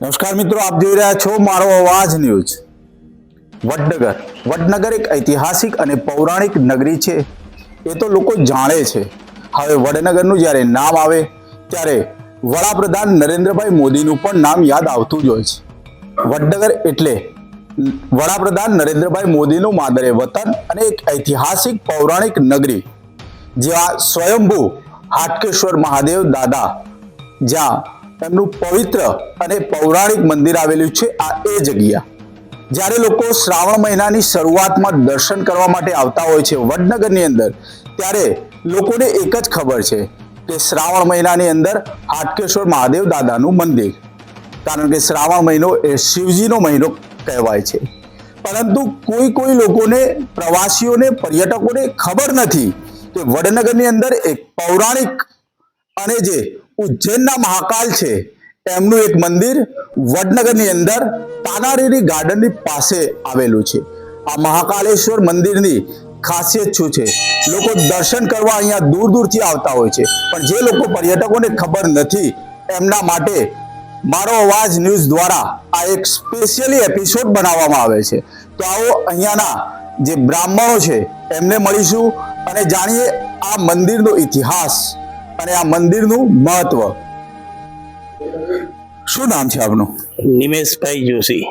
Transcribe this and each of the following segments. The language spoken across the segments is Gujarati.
નમસ્કાર મિત્રો, આપ જોઈ રહ્યા છો મારો અવાજ ન્યૂઝ. વડનગર. વડનગર એક ઐતિહાસિક અને પૌરાણિક નગરી છે. એ તો લોકો જાણે છે. હવે વડનગરનું જ્યારે નામ આવે, ત્યારે વડાપ્રધાન નરેન્દ્રભાઈ મોદીનું પણ નામ યાદ આવતું જ હોય છે. વડનગર એટલે વડાપ્રધાન નરેન્દ્રભાઈ મોદીનું માદરે વતન અને એક ઐતિહાસિક પૌરાણિક નગરી જ્યાં સ્વયંભૂ હાટકેશ્વર મહાદેવ દાદા, જ્યાં એમનું પવિત્ર અને પૌરાણિક મંદિર આવેલું છે આ એ જગ્યા. જ્યારે લોકો શ્રાવણ મહિનાની શરૂઆતમાં દર્શન કરવા માટે આવતા હોય છે વડનગરની અંદર, ત્યારે લોકોને એક જ ખબર છે કે શ્રાવણ મહિનાની અંદર હાટકેશ્વર મહાદેવ દાદાનું મંદિર. કારણ કે શ્રાવણ મહિનો એ શિવજીનો મહિનો કહેવાય છે. પરંતુ કોઈ કોઈ લોકોને, પ્રવાસીઓને, પર્યટકોને ખબર નથી કે વડનગરની અંદર એક પૌરાણિક અને જે ઉજ્જૈનના મહાકાલ છે. એમનું એક મંદિર વડનગરની અંદર તાનારીરી ગાર્ડનની પાસે આવેલું છે. આ મહાકાલેશ્વર મંદિરની ખાસિયત શું છે? લોકો દર્શન કરવા અહીંયા દૂર દૂરથી આવતા હોય છે. પણ જે લોકો પર્યટકોને ખબર નથી, એમના માટે મારો અવાજ ન્યૂઝ દ્વારા આ એક સ્પેશિયલી એપિસોડ બનાવવામાં આવે છે. તો આવો અહીંયાના જે બ્રાહ્મણો છે, એમને મળીશું અને જાણીએ આ મંદિરનો ઇતિહાસ. અને આ મંદિરનું મહત્વ. શું નામ છે આપનું? નિમેશભાઈ જોશી.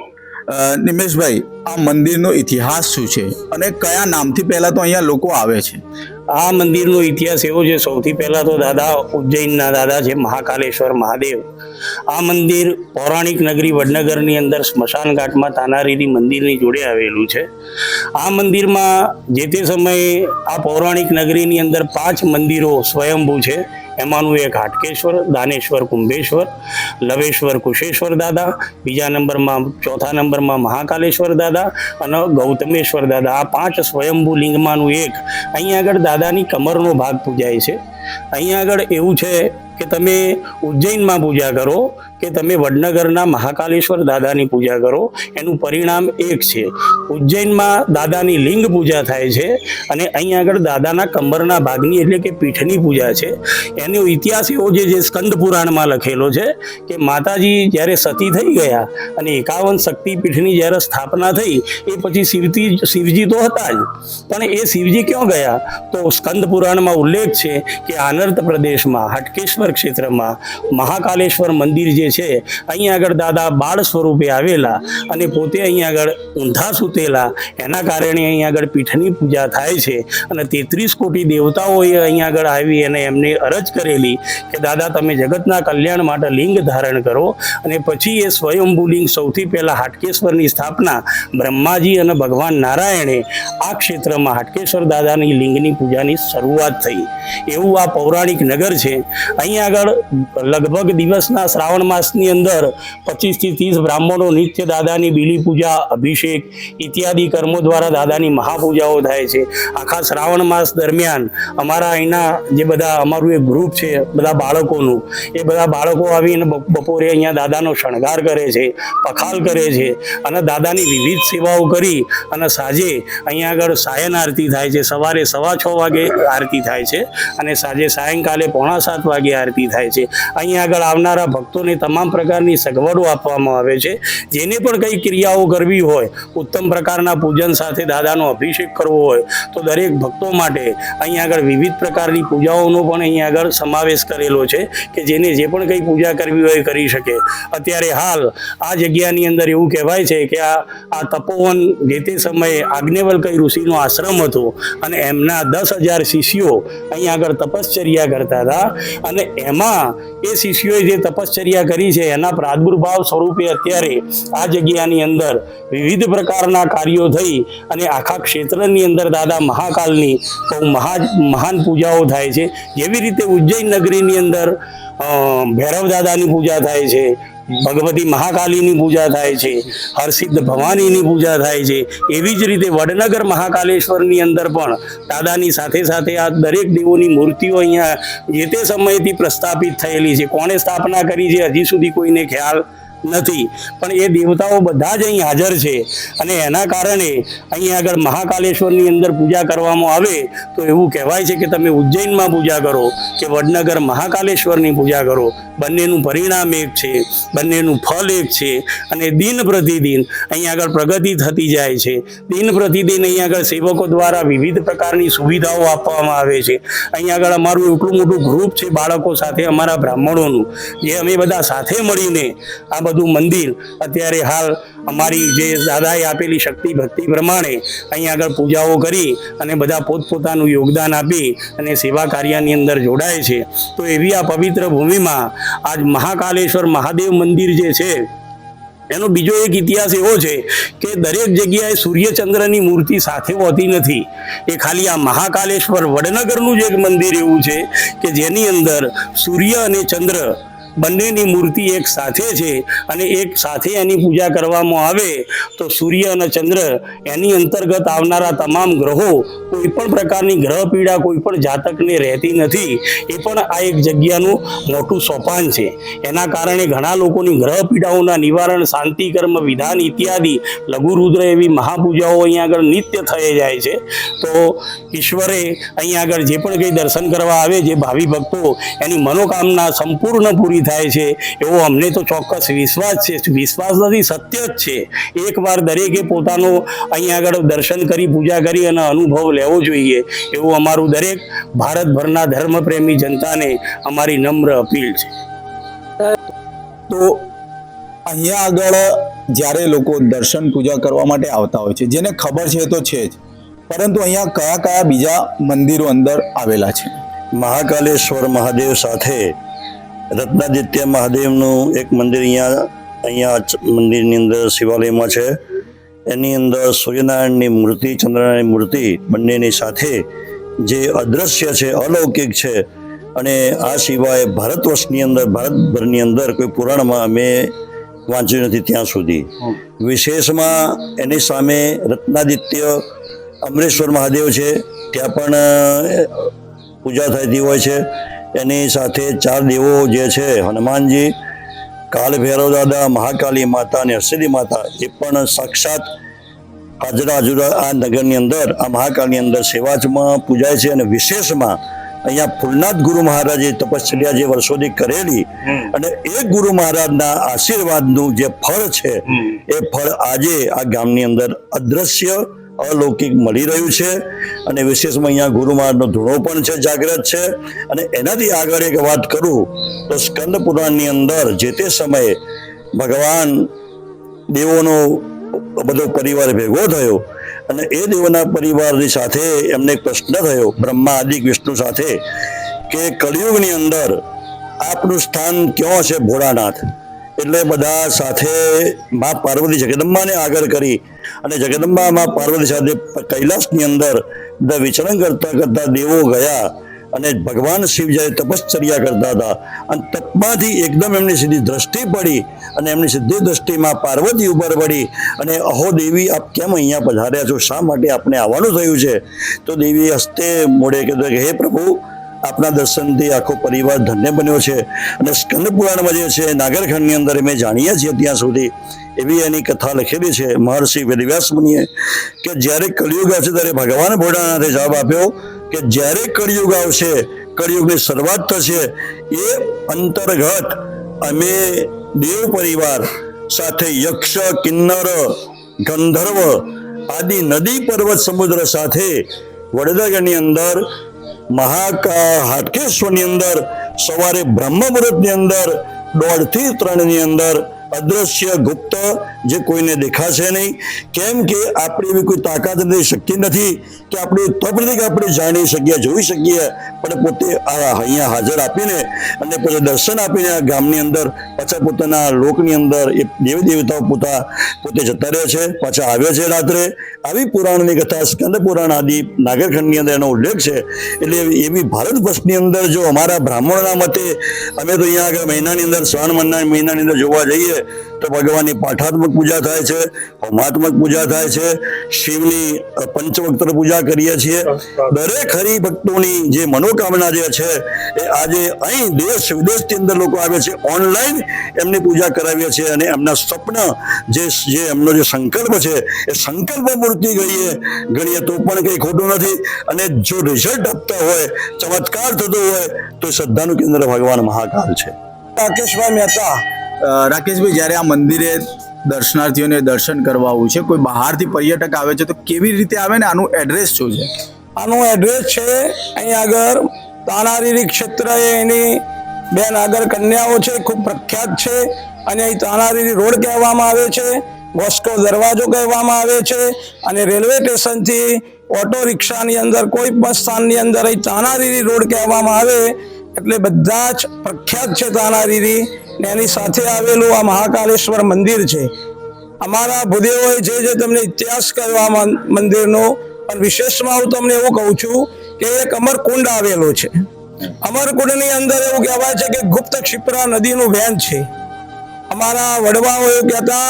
નિમેશભાઈ આ મંદિરનો ઇતિહાસ શું છે? અને કયા નામથી પહેલા તો અહીંયા લોકો આવે છે? આ મંદિરનો ઇતિહાસ એવો છે, સૌથી પહેલાં તો દાદા ઉજ્જૈનના દાદા છે, મહાકાલેશ્વર મહાદેવ. આ મંદિર પૌરાણિક નગરી વડનગરની અંદર સ્મશાન ઘાટમાં તાનારીરી મંદિરની જોડે આવેલું છે. આ મંદિરમાં જે તે સમયે આ પૌરાણિક નગરીની અંદર પાંચ મંદિરો સ્વયંભૂ છે. એમાંનું એક હાટકેશ્વર, દાનેશ્વર, કુંભેશ્વર, લવેશ્વર, કુશેશ્વર દાદા, બીજા નંબરમાં ચોથા નંબરમાં મહાકાલેશ્વર દાદા અને ગૌતમેશ્વર દાદા. આ પાંચ સ્વયંભૂ લિંગમાંનું એક. અહીંયા આગળ દાદાની કમરનો ભાગ પૂજાય છે. અહીંયા આગળ એવું છે કે તમે ઉજ્જૈનમાં પૂજા કરો કે તમે વડનગરના મહાકાલેશ્વર દાદાની પૂજા કરો. એનું પરિણામ એક છે. ઉજ્જૈનમાં દાદાની લિંગ પૂજા થાય છે અને અહીંયા આગળ દાદાના કમરના ભાગની એટલે કે પીઠની પૂજા છે. એનો ઇતિહાસ એવો છે જે સ્કંદ પુરાણમાં લખેલો છે કે માતાજી જ્યારે સતી થઈ ગયા અને એકાવન શક્તિપીઠની જ્યારે સ્થાપના થઈ, એ પછી શિવતી શિવજી તો હતા જ. પણ એ શિવજી ક્યાં ગયા? તો સ્કંદ પુરાણમાં ઉલ્લેખ છે કે આનર્ત પ્રદેશમાં, હાટકેશ્વર ક્ષેત્રમાં, મહાકાલેશ્વર મંદિર જે છે અહીંયા આગળ દાદા બાળ સ્વરૂપે આવેલા અને પોતે અહીંયા આગળ ઊંધા સૂતેલા. એના કારણે અહીંયા આગળ પીઠની પૂજા થાય છે અને તેત્રીસ કોટી દેવતાઓએ અહીંયા આગળ આવી અને એમને અરજ કરેલી કે દાદા, તમે જગતના કલ્યાણ માટે લિંગ ધારણ કરો અને પછી એ સ્વયંભૂ સૌથી પહેલા હાટકેશ્વરની સ્થાપના બ્રહ્માજી અને ભગવાન નારાયણે આ ક્ષેત્રમાં હાટકેશ્વર દાદાની લિંગની પૂજાની શરૂઆત થઈ. એવું આ પૌરાણિક નગર છે. અહીંયા આગળ લગભગ દિવસના શ્રાવણ માસની અંદર પચીસથી ત્રીસ બ્રાહ્મણો નિત્ય દાદાની બીલી પૂજા, અભિષેક ઇત્યાદિ કર્મો દ્વારા દાદાની મહાપૂજાઓ થાય છે. આખા શ્રાવણ માસ દરમિયાન અમારા અહીંના જે બધા, અમારું એક ગ્રુપ છે, બધા બાળકોનું, એ બધા બાળકો આવીને બપોરે અહીંયા દાદાનો શણગાર કરે છે, પખાલ કરે છે અને દાદાની વિવિધ સેવાઓ કરી અને સાંજે અહીંયા આગળ સાયન આરતી થાય છે. સવારે સવા છ વાગે આરતી થાય છે અને સાંજે સાયંકાલે પોણા સાત વાગે આરતી થાય છે. અહીંયા આગળ આવનારા ભક્તોને તમામ પ્રકારની સગવડો આપવામાં આવે છે. જેને પણ કંઈ ક્રિયાઓ કરવી હોય, ઉત્તમ પ્રકારના પૂજન સાથે દાદાનો અભિષેક કરવો હોય, તો દરેક ભક્તો માટે અહીંયા આગળ વિવિધ પ્રકારની પૂજાઓનો પણ અહીંયા આગળ સમાવેશ કરેલો છે કે જેને જે પણ કંઈ પૂજા કરવી હોય કરી શકે. અત્યારે હાલ આ જગ્યાની અંદર એવું કહેવાય છે કે આ આ તપોવન જે તે સમયે આજ્ઞવલ્કય ઋષિનો આશ્રમ હતો અને એમના દસ હજાર શિષ્યો અહીંયા આગળ તપશ્ચર્યા કરતા હતા અને એમાં એ શિષ્યોએ જે તપશ્ચર્યા કરી છે. એના પ્રાદુર્ભાવ સ્વરૂપે અત્યારે આ જગ્યાની અંદર વિવિધ પ્રકારના કાર્યો થઈ અને આખા ક્ષેત્રની અંદર દાદા મહાકાલની બહુ મહા મહાન પૂજાઓ થાય છે. જેવી રીતે ઉજ્જૈન નગરીની અંદર ભૈરવ દાદાની પૂજા થાય છે. ભગવતી મહાકાલીની પૂજા થાય છે, હરસિદ્ધ ભવાનીની પૂજા થાય છે, એવી જ રીતે વડનગર મહાકાલેશ્વરની અંદર પણ દાદાની સાથે સાથે આ દરેક દેવોની મૂર્તિઓ અહીંયા જે તે સમયથી પ્રસ્થાપિત થયેલી છે. કોણે સ્થાપના કરી છે? હજી સુધી કોઈને ખ્યાલ નથી. પણ એ દેવતાઓ બધા જ અહીં હાજર છે અને એના કારણે અહીં આગળ મહાકાલેશ્વરની અંદર પૂજા કરવામાં આવે તો એવું કહેવાય છે કે તમે ઉજ્જૈનમાં પૂજા કરો કે વડનગર મહાકાલેશ્વરની પૂજા કરો. બંનેનું પરિણામ એક છે, બંનેનું ફળ એક છે અને દિન પ્રતિદિન અહીં આગળ પ્રગતિ થતી જાય છે. દિન પ્રતિદિન અહીં આગળ સેવકો દ્વારા વિવિધ પ્રકારની સુવિધાઓ આપવામાં આવે છે. અહીં આગળ અમારું એટલું મોટું ગ્રુપ છે બાળકો સાથે અમારા બ્રાહ્મણોનું, જે અમે બધા સાથે મળીને આ બધું મંદિર. અત્યારે હાલ અમારી જે દાદાએ આપેલી શક્તિ ભક્તિ પ્રમાણે અહીં આગળ પૂજાઓ કરી અને બધા પોતપોતાનું યોગદાન આપી અને સેવા કાર્યની અંદર જોડાય છે. તો એવી આ પવિત્ર ભૂમિમાં આજ મહાકાલેશ્વર મહાદેવ મંદિર જે છે, એનો બીજો એક ઇતિહાસ એવો છે કે દરેક જગ્યાએ સૂર્યચંદ્રની મૂર્તિ સાથે હોતી નથી. એ ખાલી આ મહાકાલેશ્વર વડનગરનું જ એક મંદિર એવું છે કે જેની અંદર સૂર્ય અને ચંદ્ર બંનેની મૂર્તિ એક સાથે છે અને એક સાથે એની પૂજા કરવામાં આવે, તો સૂર્ય અને ચંદ્ર એની અંતર્ગત આવનારા તમામ ગ્રહો કોઈ પણ પ્રકારની ગ્રહ પીડા કોઈ પણ જાતકને રહેતી નથી. એ પણ આ એક જગ્યાનું મોટું સોપાન છે. એના કારણે ઘણા લોકોની ગ્રહ પીડાઓના નિવારણ, શાંતિ, કર્મ, વિધાન ઇત્યાદિ લઘુરુદ્ર એવી મહાપૂજાઓ અહીંયા આગળ નિત્ય થઈ જાય છે. તો ઈશ્વરે અહીંયા આગળ જે પણ કંઈ દર્શન કરવા આવે, જે ભાવિ ભક્તો એની મનોકામના સંપૂર્ણ પૂરી થાય છે, એવો અમને તો ચોક્કસ વિશ્વાસ છે. વિશ્વાસ નથી, સત્ય જ છે. એકવાર દરેકે પોતાનો અહીંયા આગળ દર્શન કરી, પૂજા કરી અને અનુભવ લેવો જોઈએ, એવું અમારું દરેક ભારતભરના ધર્મપ્રેમી જનતાને અમારી નમ્ર અપીલ છે. તો અહીંયા આગળ જ્યારે લોકો દર્શન, પૂજા કરવા માટે આવતા હોય છે, જેને ખબર છે તો છે જ. પરંતુ અહીંયા કયા કયા બીજા મંદિરો અંદર આવેલા છે? મહાકાલેશ્વર મહાદેવ સાથે રત્નાદિત્ય મહાદેવનું એક મંદિર અહીંયા અહીંયા મંદિરની અંદર શિવાલયમાં છે. એની અંદર સૂર્યનારાયણની મૂર્તિ ચંદ્રનારાયણની મૂર્તિ બંનેની સાથે જે અદ્રશ્ય છે અલૌકિક છે અને આ સિવાય ભારત વર્ષની અંદર ભારતભરની અંદર કોઈ પુરાણમાં અમે વાંચ્યું નથી ત્યાં સુધી. વિશેષમાં એની સામે રત્નાદિત્ય અમરેશ્વર મહાદેવ છે. ત્યાં પણ પૂજા થતી હોય છે. એની સાથે ચાર દેવો જે છે હનુમાનજી કાલભૈરવ દાદા મહાકાલી માતા અને હર્ષદી માતા એ પણ સાક્ષાત હાજરા હાજરા આ નગરની અંદર આ મહાકાલની અંદર સેવાજમાં પૂજાય છે અને વિશેષમાં અહીંયા ફૂલનાથ ગુરુ મહારાજે તપશ્ચર્યા જે વર્ષોથી કરેલી અને એ ગુરુ મહારાજના આશીર્વાદનું જે ફળ છે એ ફળ આજે આ ગામની અંદર અદ્રશ્ય અલૌકિક મળી રહ્યું છે અને વિશેષમાં અહીંયા ગુરુ મહારાજનો ધૂણો પણ છે જાગ્રત છે. અને એનાથી આગળ એક વાત કરું તો સ્કંદ પુરાણની અંદર જે તે સમયે ભગવાન દેવોનો બધો પરિવાર ભેગો થયો અને એ દેવોના પરિવારની સાથે એમને એક પ્રશ્ન થયો, બ્રહ્મા આદિક વિષ્ણુ સાથે કે કળિયુગની અંદર આપનું સ્થાન ક્યાં છે ભોળાનાથ? એટલે બધા સાથે મા પાર્વતી જગદંબાને આગળ કરી અને જગદંબામાં પાર્વતી સાથે કૈલાસની અંદર બધા વિચરણ કરતા કરતા દેવો ગયા અને ભગવાન શિવ જ્યારે તપશ્ચર્યા કરતા હતા. અને તપમાંથી એકદમ એમની સીધી દ્રષ્ટિ પડી અને એમની સીધી દ્રષ્ટિમાં પાર્વતી ઉપર પડી અને અહો દેવી, આપ કેમ અહીંયા પધાર્યા છો? શા માટે આપને આવવાનું થયું છે? તો દેવી હસ્તે મોડે કીધું કે, હે પ્રભુ આપના દર્શનથી આખો પરિવાર ધન્ય બન્યો છે. અને સ્કંદ પુરાણમાં જે છે, નાગરખંડની અંદર અમે જાણીએ છીએ ત્યાં સુધી એવી એની કથા લખેલી છે મહર્ષિ વેદવ્યાસ મુનિએ કે જ્યારે કળિયુગ આવશે ત્યારે ભગવાન ભોળાનાથે જવાબ આપ્યો કે જ્યારે કળિયુગ આવશે, કળિયુગની શરૂઆત થશે, એ અંતર્ગત અમે દેવ પરિવાર સાથે યક્ષ, કિન્નર, ગંધર્વ આદિ નદી પર્વત સમુદ્ર સાથે વડોદરાની અંદર મહાકા હાટકેશ્વરની અંદર સવારે બ્રહ્મ મુહૂર્તની અંદર દોઢથી ત્રણની અંદર અદ્રશ્ય ગુપ્ત જે કોઈને દેખાશે નહીં. કેમ કે આપણી એવી કોઈ તાકાત નથી શક્તિ નથી કે આપણે તો પ્રતિક આપણે જાણી શકીએ, જોઈ શકીએ. પણ પોતે અહીંયા હાજર આપીને અને પછી દર્શન આપીને આ ગામની અંદર, પાછા પોતાના લોકની અંદર એ દેવી દેવતાઓ પોતા પોતે જતા રહે છે, પાછા આવે છે રાત્રે. આવી પુરાણની કથા સ્કંદ પુરાણ આદિ નાગરખંડની અંદર એનો ઉલ્લેખ છે. એટલે એવી ભારત વર્ષની અંદર જો અમારા બ્રાહ્મણના મતે અમે તો અહીંયા આગળ મહિનાની અંદર, શ્રાવણ મહિના મહિનાની અંદર જોવા જઈએ તો ભગવાનની પાઠાત્મક પૂજા થાય છે હોમાત્મક પૂજા થાય છે શિવની અ, પૂજા કરીએ છીએ. દરેક હરિભક્તોની જે મનોકામના જે છે એ આજે અહીં દેશ વિદેશથી અંદર લોકો આવે છે ઓનલાઈન એમની પૂજા કરાવીએ છીએ અને એમના સ્વપ્ન જે જે એમનો જે સંકલ્પ છે એ સંકલ્પ મૂર્તિ ગણીએ. ગણીએ તો પણ કંઈ ખોટું નથી. અને જો રિઝલ્ટ આપતા હોય ચમત્કાર થતો હોય તો શ્રદ્ધાનું કેન્દ્ર ભગવાન મહાકાલ છે. રાકેશભાઈ મહેતા રાકેશભાઈ, જ્યારે આ મંદિરે દર્શનાર્થીઓને દર્શન કરવા આવું છે, કોઈ બહારથી પર્યટક આવે છે, તો કેવી રીતે આવે ને આનું એડ્રેસ શું છે? આનું એડ્રેસ છે, અહીં આગળ તાનારીરી ક્ષેત્ર એની બેન આગળ કન્યાઓ છે, ખૂબ પ્રખ્યાત છે, અને અહીં તાનારીરી રોડ કહેવામાં આવે છે વોસ્કો દરવાજો કહેવામાં આવે છે, અને રેલવે સ્ટેશનથી ઓટો રિક્ષાની અંદર, કોઈ પણ સ્થાનની અંદર અહીં તાનારીરી રોડ કહેવામાં આવે એટલે બધા જ પ્રખ્યાત છે તાનારીરી ને એની સાથે આવેલું આ મહાકાલેશ્વર મંદિર છે. અમારા ભૂદેવોએ જે જે તમને ઇતિહાસ કહ્યો આ મંદિરનો, પણ વિશેષમાં હું તમને એવું કહું છું કે એક અમરકુંડ આવેલો છે. અમરકુંડની અંદર એવું કહેવાય છે કે ગુપ્ત ક્ષિપ્રા નદીનું વહેન છે. અમારા વડવાઓ એવું કહેતા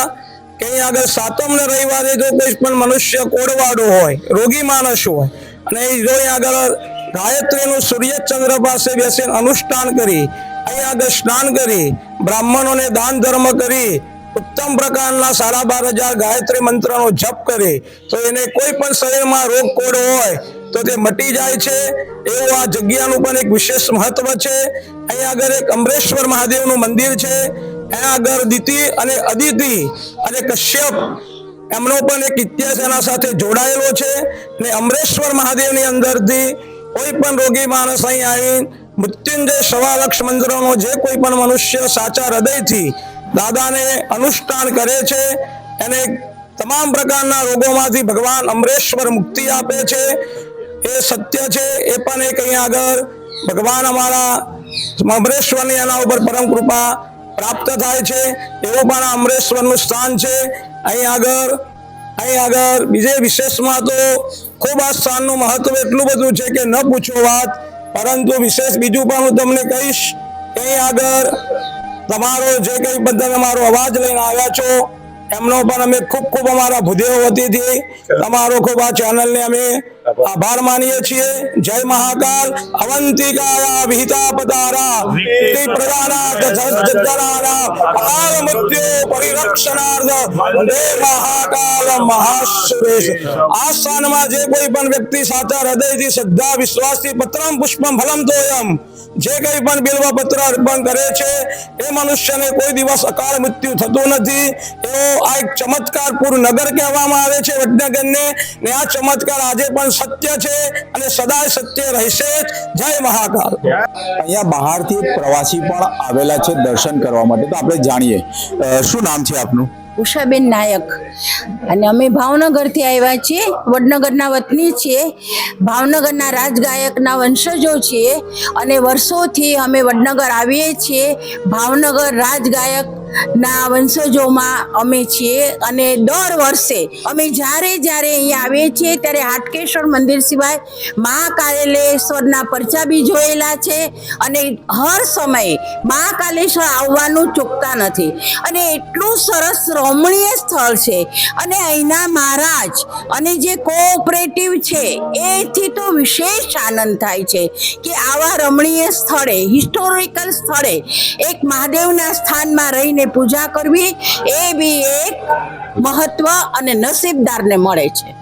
કે અહીંયા આગળ સાતમ ને રવિવારે જો કોઈ પણ મનુષ્ય કોડવાડો હોય, રોગી માણસ હોય, અને જો અહીંયા આગળ ગાયત્રીનું સૂર્યચંદ્ર પાસે બેસીને અનુષ્ઠાન કરી અહીં આગળ સ્નાન કરી, બ્રાહ્મણોને દાન ધર્મ કરી, ઉત્તમ પ્રકારના સાડા બાર હજાર ગાયત્રી મંત્રનો જપ કરે. તો એને કોઈ પણ શરીરમાં રોગ કોડ હોય, તો તે મટી જાય છે. એવું આ જગ્યાનું પણ એક વિશેષ મહત્વ છે. અહીં આગળ એક અમરેશ્વર મહાદેવનું મંદિર છે. એના આગળ દિતિ અને અદિતિ અને કશ્યપ એમનો પણ એક ઇતિહાસ એના સાથે જોડાયેલો છે. ને અમરેશ્વર મહાદેવની અંદરથી કોઈ પણ રોગી માણસ અહીં આવી મૃત્યુંજય સવાલક્ષ મંદિરોનો જે કોઈ પણ મનુષ્ય સાચા હૃદયથી દાદાને અનુષ્ઠાન કરે છે, એને તમામ પ્રકારના રોગોમાંથી ભગવાન અમરેશ્વર મુક્તિ આપે છે. એ સત્ય છે, એ પણ એક અહીંયા આગળ ભગવાન અમારા અમરેશ્વરની એના ઉપર પરમ કૃપા પ્રાપ્ત થાય છે. એવું પણ અમરેશ્વરનું સ્થાન છે. અહીં આગળ અહીં આગળ, બીજે વિશેષમાં તો ખૂબ આ સ્થાનનું મહત્વ એટલું બધું છે કે ન પૂછો વાત. પરંતુ વિશેષ બીજું પણ હું તમને કહીશ. કે આગળ તમારો જે કંઈ બધા તમારો મારો અવાજ લઈને આવ્યા છો એમનો પણ અમે ખૂબ ખૂબ અમારા ભૂદેવ વતીથી તમારો ખૂબ આ ચેનલને અમે આભાર માનીએ છીએ જય મહાકાલ અવંતિકાયા વિહિતા પદારા વિધિ પ્રદાના તથા અકાલ મૃત્યુ પરિરક્ષણાર્થ વંદે મહાકાલ મહાસુરેશ આ સ્થાનમાં જે કોઈ પણ વ્યક્તિ સાચા હૃદયથી શ્રદ્ધા વિશ્વાસથી પત્રમ પુષ્પમ ફલમ તોયમ જે કંઈ પણ બિલ્વ પત્ર અર્પણ કરે છે, એ મનુષ્યને કોઈ દિવસ અકાળ મૃત્યુ થતું નથી. એવો આ એક ચમત્કારપૂર્ણ નગર કહેવામાં આવે છે વડનગરને. ને આ ચમત્કાર આજે પણ સત્ય છે અને સદાય સત્ય રહેશે જય મહાકાલ. અહીંયા બહારથી પ્રવાસી પણ આવેલા છે દર્શન કરવા માટે. તો આપણે જાણીએ. શું નામ છે આપનું? ઉષાબેન નાયક. અને અમે ભાવનગરથી આવ્યા છીએ. વડનગરના વતની છીએ. ભાવનગરના રાજગાયકના વંશજો છીએ. અને વર્ષોથી અમે વડનગર આવીએ છીએ. ભાવનગર રાજગાયક ના વંશજોમાં અમે છીએ અને દર વર્ષે અમે જ્યારે જ્યારે અહીંયા આવીએ છીએ ત્યારે હાટકેશ્વર મંદિર સિવાય મહાકાલેશ્વરના પરચા બી જોયેલા છે અને હર સમયે મહાકાલેશ્વર આવવાનું ચૂકતા નથી. અને એટલું સરસ રમણીય સ્થળ છે. અને અહીંના મહારાજ અને જે કોઓપરેટિવ છે, એથી તો વિશેષ આનંદ થાય છે કે આવા રમણીય સ્થળે હિસ્ટોરિકલ સ્થળે એક મહાદેવના સ્થાનમાં રહીને પૂજા કરવી એ બી એક મહત્વ અને નસીબદારને મળે છે.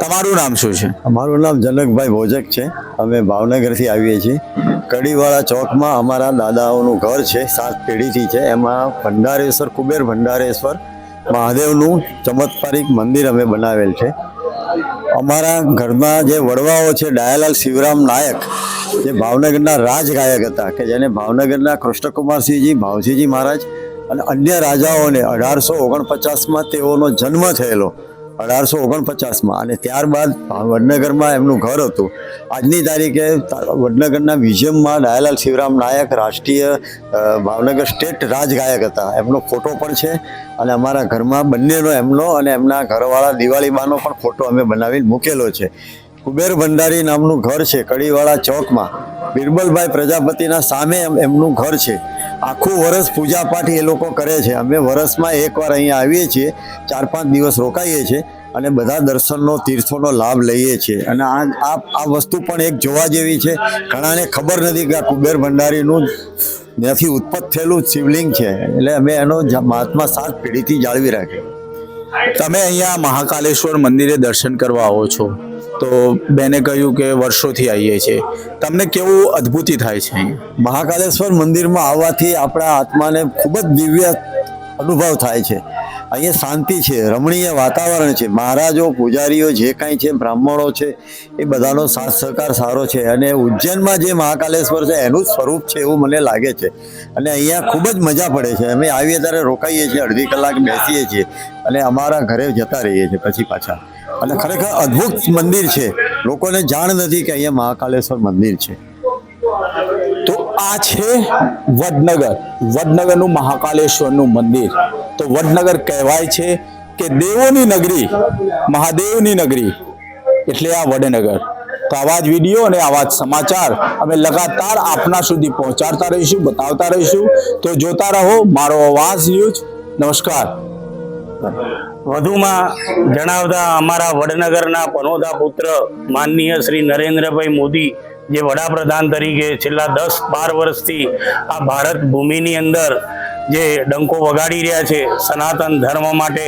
તમારું નામ શું છે? અમારું નામ જનકભાઈ ભોજક છે. અમે ભાવનગરથી આવીએ છીએ. કડીવાળા ચોકમાં અમારા દાદાઓનું ઘર છે સાત પેઢીથી છે. એમાં ભંડારેશ્વર કુબેર ભંડારેશ્વર મહાદેવનું ચમત્કારિક મંદિર અમે બનાવેલ છે. અમારા ઘરમાં જે વડવાઓ છે ડાયાલાલ શિવરામ નાયક જે ભાવનગરના રાજ ગાયક હતા કે જેને ભાવનગરના કૃષ્ણકુમારસિંહજી ભાવસિંહજી મહારાજ અને અન્ય રાજાઓને અઢારસો ઓગણપચાસમાં તેઓનો જન્મ થયેલો. અઢારસો ઓગણપચાસમાં અને ત્યારબાદ વડનગરમાં એમનું ઘર હતું. આજની તારીખે વડનગરના મ્યુઝિયમમાં ડાયાલાલ શિવરામ નાયક રાષ્ટ્રીય ભાવનગર સ્ટેટ રાજગાયક હતા. એમનો ફોટો પણ છે અને અમારા ઘરમાં બંનેનો એમનો અને એમના ઘરવાળા દિવાળીમાંનો પણ ફોટો અમે બનાવીને મૂકેલો છે. કુબેર ભંડારી નામનું ઘર છે કડીવાળા ચોકમાં. બિરબલભાઈ પ્રજાપતિના સામે એમનું ઘર છે. આખું વર્ષ પૂજાપાઠ એ લોકો કરે છે. અમે વરસમાં એકવાર અહીંયા આવીએ છીએ, ચાર પાંચ દિવસ રોકાઈએ છીએ અને બધા દર્શનનો, તીર્થોનો લાભ લઈએ છીએ. અને આ આ વસ્તુ પણ એક જોવા જેવી છે. ઘણાને ખબર નથી કે આ કુબેર ભંડારીનું ત્યાંથી ઉત્પત્ત થયેલું શિવલિંગ છે. એટલે અમે એનો મહાત્મા સાત પેઢીથી જાળવી રાખ્યો તમે અહીંયા મહાકાલેશ્વર મંદિરે દર્શન કરવા આવો છો. તો બેને કહ્યું કે વર્ષોથી આવીએ છીએ. તમને કેવું અદ્ભુતિ થાય છે મહાકાલેશ્વર મંદિરમાં આવવાથી આપણા આત્માને ખૂબ જ દિવ્ય અનુભવ થાય છે. અહીંયા શાંતિ છે, રમણીય વાતાવરણ છે. મહારાજો, પૂજારીઓ જે કાંઈ છે, બ્રાહ્મણો છે, એ બધાનો સાથ સહકાર સારો છે. અને ઉજ્જૈનમાં જે મહાકાલેશ્વર છે, એનું સ્વરૂપ છે એવું મને લાગે છે. અને અહીંયા ખૂબ જ મજા પડે છે. અમે આવીએ ત્યારે રોકાઈએ છીએ, અડધી કલાક બેસીએ છીએ અને અમારા ઘરે જતા રહીએ છીએ, પછી પાછા. અને ખરેખર અદ્ભુત મંદિર છે. લોકોને જાણ નથી કે અહીંયા મહાકાલેશ્વર મંદિર છે. તો આ છે વડનગર. વડનગરનું મહાકાલેશ્વરનું મંદિર. તો વડનગર કહેવાય છે કે દેવોની નગરી, મહાદેવની નગરી. એટલે આ વડનગર. તો આવા જ વીડિયો અને આવા જ સમાચાર અમે લગાતાર આપના સુધી પહોંચાડતા રહીશું, બતાવતા રહીશું. તો જોતા રહો મારો અવાજ ન્યૂઝ. નમસ્કાર. વધુમાં જણાવતા અમારા વડનગરના પનોતા પુત્ર માનનીય શ્રી નરેન્દ્રભાઈ મોદી જે વડાપ્રધાન તરીકે છેલ્લા દસ બાર વર્ષથી આ ભારત ભૂમિની અંદર જે ડંકો વગાડી રહ્યા છે, સનાતન ધર્મ માટે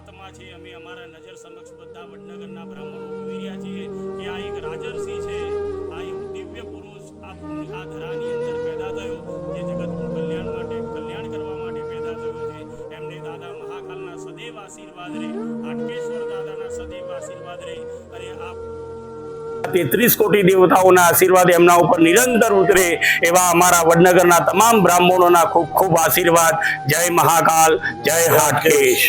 આત્મા છે, અમે અમારા નજર સમક્ષ બધા વડનગરના બ્રાહ્મણો જોઈ રહ્યા છીએ કે આ એક રાજર્ષિ છે, આ એક દિવ્ય પુરુષ આ આ ધરાની અંદર પેદા થયો, જે જગતનું કલ્યાણ માટે, કલ્યાણ કરવા માટે પેદા થયો છે. એમને દાદા મહાકાલના સદૈવ આશીર્વાદ રહે હાટકેશ્વર દાદાના સદૈવ આશીર્વાદ રહે અને આ તેત્રીસ કોટી દેવતાઓના આશીર્વાદ એમના ઉપર નિરંતર ઉતરે એવા અમારા વડનગરના તમામ બ્રાહ્મણોના ખૂબ ખૂબ આશીર્વાદ. જય મહાકાલ, જય હાટકેશ.